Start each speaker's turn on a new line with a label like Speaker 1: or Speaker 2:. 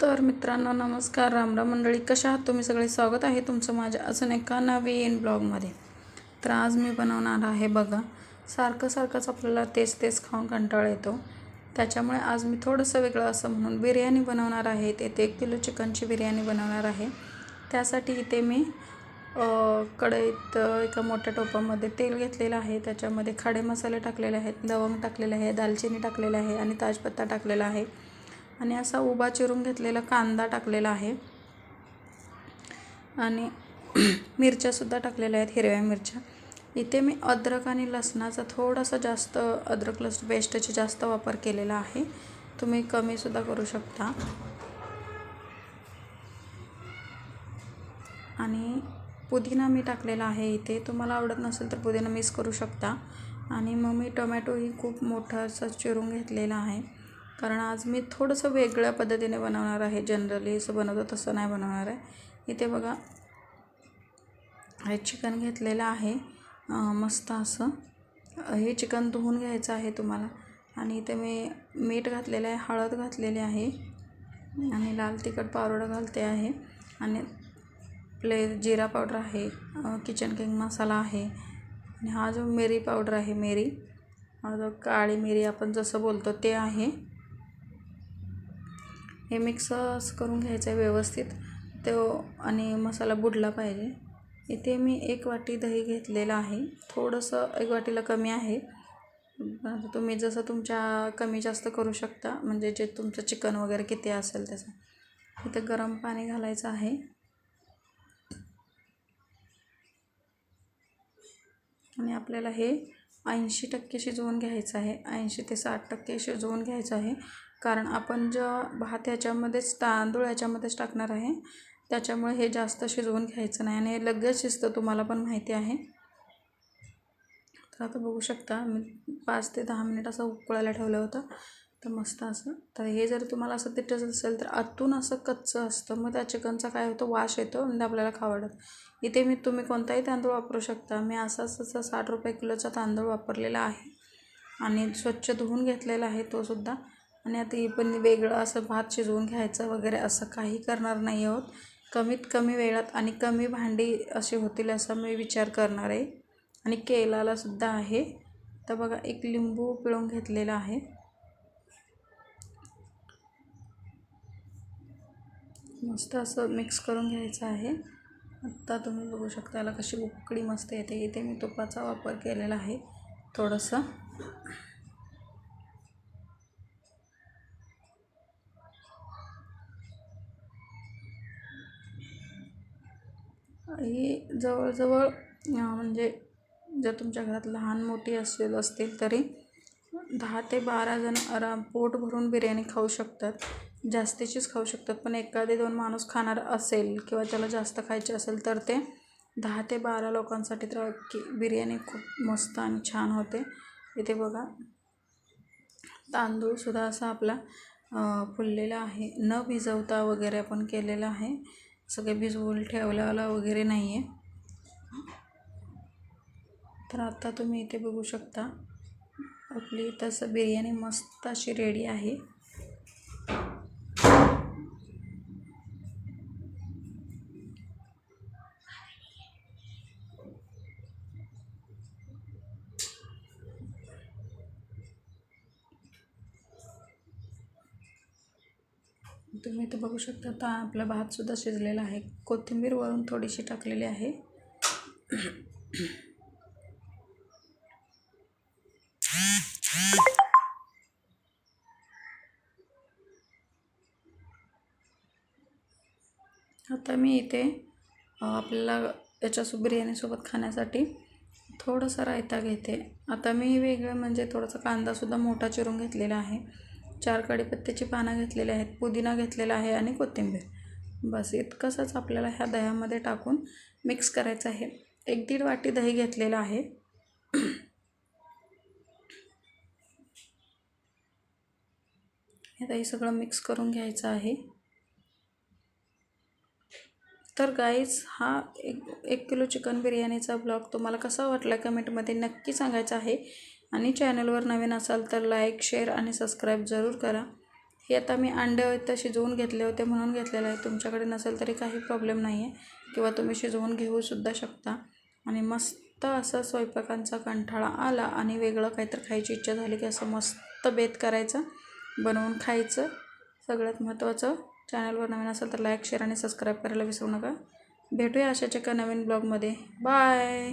Speaker 1: तर मित्रांनो नमस्कार. रामराम मंडळी कशा आहात तुम्ही? सगळे स्वागत आहे तुमचं माझ्या अजून एका नवीन ब्लॉगमध्ये. तर आज मी बनवणार आहे बघा सारखं सारखंच आपल्याला तेच तेच खाऊन कंटाळा येतो. त्याच्यामुळे आज मी थोडंसं वेगळं असं म्हणून बिर्याणी बनवणार आहे. ते एक किलो चिकनची बिर्याणी बनवणार आहे. त्यासाठी इथे मी कढईत एका मोठ्या टोपामध्ये तेल घेतलेलं आहे. त्याच्यामध्ये खडे मसाले टाकलेले आहेत लवंग टाकलेले आहे दालचिनी टाकलेले आहे आणि ताजपत्ता टाकलेला आहे. आणि असा उभा चिरून घेतलेला कांदा टाकलेला आहे. आणि मिरच्यासुद्धा टाकलेल्या आहेत हिरव्या मिरच्या. इथे मी अद्रक आणि लसणाचा थोडासा जास्त अद्रक लसूण पेस्टचे जास्त वापर केलेला आहे. तुम्ही कमीसुद्धा करू शकता. आणि पुदिना मी टाकलेला आहे इथे. तुम्हाला आवडत नसेल तर पुदिना मिक्स करू शकता. आणि मग मी टोमॅटोही खूप मोठा असं चिरून घेतलेला आहे. कारण आज मी थोडंसं वेगळ्या पद्धतीने बनवणार आहे. जनरली असं बनवतो तसं नाही बनवणार आहे. इथे बघा हे चिकन घेतलेलं आहे. मस्त असं. हे चिकन धुवून घ्यायचं आहे तुम्हाला. आणि इथे मी मीठ घातलेलं आहे हळद घातलेली आहे. आणि लाल तिखट पावडर घालते आहे. आणि प्ले जिरा पावडर आहे. किचन किंग मसाला आहे. आणि हा जो मेरी पावडर आहे मेरी. हा जो काळी मिरी आपण जसं बोलतो ते आहे. हे मिक्स करून घ्यायचं आहे व्यवस्थित. तो आणि मसाला बुडला पाहिजे. इथे मी एक वाटी दही घेतलेलं आहे. थोडंसं एक वाटीला कमी आहे. तुम्ही जसं तुमच्या कमी जास्त करू शकता म्हणजे जे तुमचं चिकन वगैरे किती असेल त्याचं इथे गरम पाणी घालायचं आहे. आणि आपल्याला हे ऐंशी टक्के शिजवून घ्यायचं आहे. ऐंशी ते साठ टक्के शिजवून घ्यायचं आहे. कारण आपण ज्या भात ह्याच्यामध्येच तांदूळ ह्याच्यामध्येच टाकणार आहे त्याच्यामुळे हे जास्त शिजवून घ्यायचं नाही आणि हे लगेच शिजतं तुम्हाला पण माहिती आहे. तर आता बघू शकता मी पाच ते दहा मिनिट असं उकळायला ठेवलं होतं तर मस्त असं. तर हे जर तुम्हाला असं तिटच असेल तर आतून असं कच्चं असतं मग त्या चिकनचा काय होतं वाश येतो आणि आपल्याला खावडत इथे मी तुम्ही कोणताही तांदूळ वापरू शकता. मी असाच असा साठ रुपये किलोचा तांदूळ वापरलेला आहे आणि स्वच्छ धुवून घेतलेला आहे तो सुद्धा. आणि आता ही पण वेगळं असं भात शिजवून घ्यायचं वगैरे असं काही करणार नाही आहोत. कमीत कमी वेळात आणि कमी भांडी अशी होतील असा मी विचार करणार आहे. आणि केलालासुद्धा आहे. तर बघा एक लिंबू पिळून घेतलेला आहे. मस्त असं मिक्स करून घ्यायचं आहे. आत्ता तुम्ही बघू शकता याला कशी उकडी मस्त येते. इथे मी तुपाचा वापर केलेला आहे थोडंसं. ही जवळजवळ म्हणजे जर तुमच्या घरात लहान मोठी असेल असतील तरी दहा ते बारा जण आराम पोट भरून बिर्याणी खाऊ शकतात. जास्तीचीच खाऊ शकतात पण एखादे दोन माणूस खाणार असेल किंवा त्याला जास्त खायचे असेल तर ते दहा ते बारा लोकांसाठी तर की बिर्याणी खूप मस्त आणि छान होते. इथे बघा तांदूळसुद्धा असा आपला फुललेला आहे. न भिजवता वगैरे आपण केलेलं आहे. सगळे भिजवून ठेवलेला वगैरे नाही आहे तर आता तुम्ही इथे बघू शकता. आपली तसं बिर्याणी मस्त अशी रेडी आहे. तुम्ही इथे बघू शकता आता आपला भातसुद्धा शिजलेला आहे. कोथिंबीर वरून थोडीशी टाकलेली आहे. आता मी इथे आपल्याला याच्यासोबत बिर्याणीसोबत खाण्यासाठी थोडंसं रायता घेते. आता मी वेगळं म्हणजे थोडासा कांदासुद्धा मोठा चिरून घेतलेला आहे. चार कढीपत्त्याची पानं घेतलेली आहेत पुदिना घेतलेला आहे आणि कोथिंबीर. बस इतकंसंच आपल्याला ह्या दह्यामध्ये टाकून मिक्स करायचं आहे. एक दीड वाटी दही घेतलेलं आहे. हे दही सगळं मिक्स करून घ्यायचं आहे. तर गाईज हा एक एक किलो चिकन बिर्याणीचा ब्लॉग तुम्हाला कसा वाटला कमेंटमध्ये नक्की सांगायचं आहे. आणि चॅनलवर नवीन असाल तर लाईक शेअर आणि सबस्क्राईब जरूर करा. हे आता मी अंडे तर शिजवून घेतले होते म्हणून घेतलेलं आहे. तुमच्याकडे नसेल तरी काही प्रॉब्लेम नाही आहे किंवा तुम्ही शिजवून घेऊसुद्धा शकता. आणि मस्त असं स्वयंपाकांचा कंठाळा आला आणि वेगळं काहीतरी खायची इच्छा झाली की असं मस्त बेत करायचं बनवून खायचं. सगळ्यात महत्त्वाचं चॅनलवर नवीन असेल तर लाईक शेअर आणि सबस्क्राईब करायला विसरू नका. भेटूया अशाच एका नवीन ब्लॉगमध्ये. बाय!